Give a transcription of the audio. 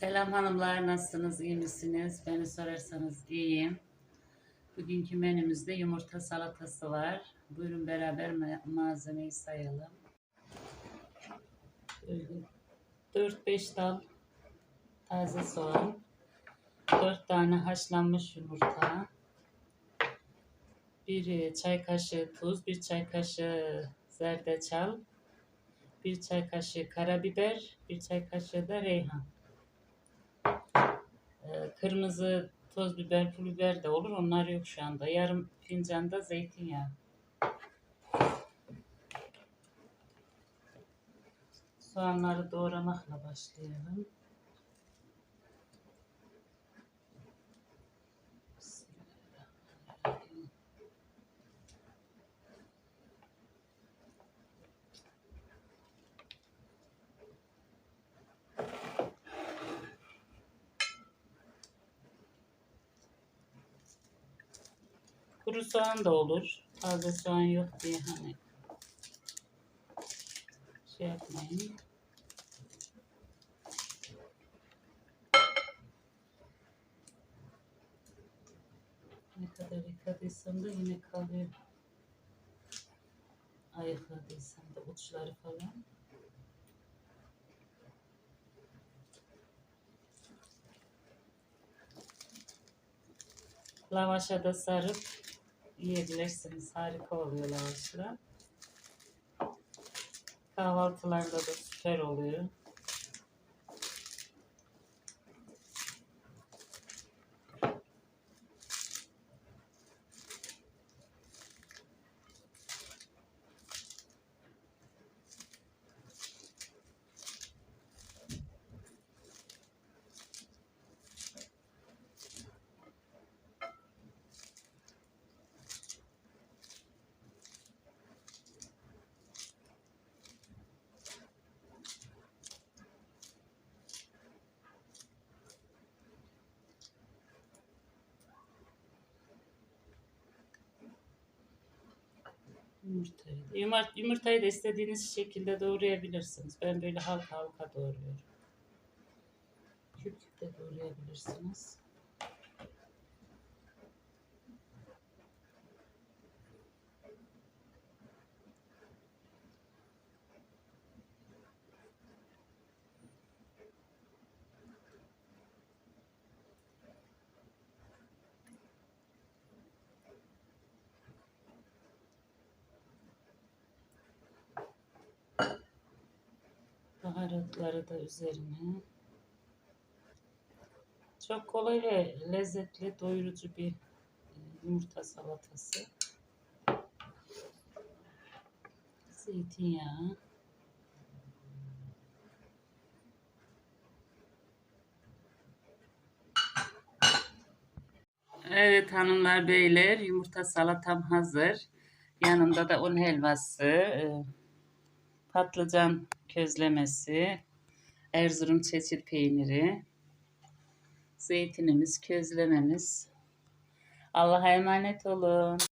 Selam hanımlar, nasılsınız, iyi misiniz? Beni sorarsanız iyiyim. Bugünkü menümüzde yumurta salatası var. Buyurun beraber ma- malzemeyi sayalım. Böyle 4-5 dal taze soğan, 4 tane haşlanmış yumurta, 1 çay kaşığı tuz, 1 çay kaşığı zerdeçal, 1 çay kaşığı karabiber, 1 çay kaşığı da reyhan. Kırmızı toz biber, pul biber de olur. Onlar yok şu anda. Yarım fincan da zeytinyağı. Soğanları doğramakla başlayalım. Kuru soğan da olur. Taze soğan yok diye hani şey yapmayın. Ne kadar yıkadıysam da yine kalıyor. Ayıkladıysam da uçları falan. Lavaşa da sarıp yiyebilirsiniz. Harika oluyor lavaşla. Kahvaltılarda da süper oluyor. Yumurtayı yumart, yumurtayı da istediğiniz şekilde doğrayabilirsiniz. Ben böyle halka halka doğruyorum. Küp küp de doğrayabilirsiniz. Baharatları da üzerine. Çok kolay ve lezzetli, doyurucu bir e, yumurta salatası. Zeytinyağı. Evet hanımlar beyler yumurta salatam hazır. Yanında da un helvası, e, patlıcan közlemesi, Erzurum çeçil peyniri, zeytinimiz, közlememiz. Allah'a emanet olun.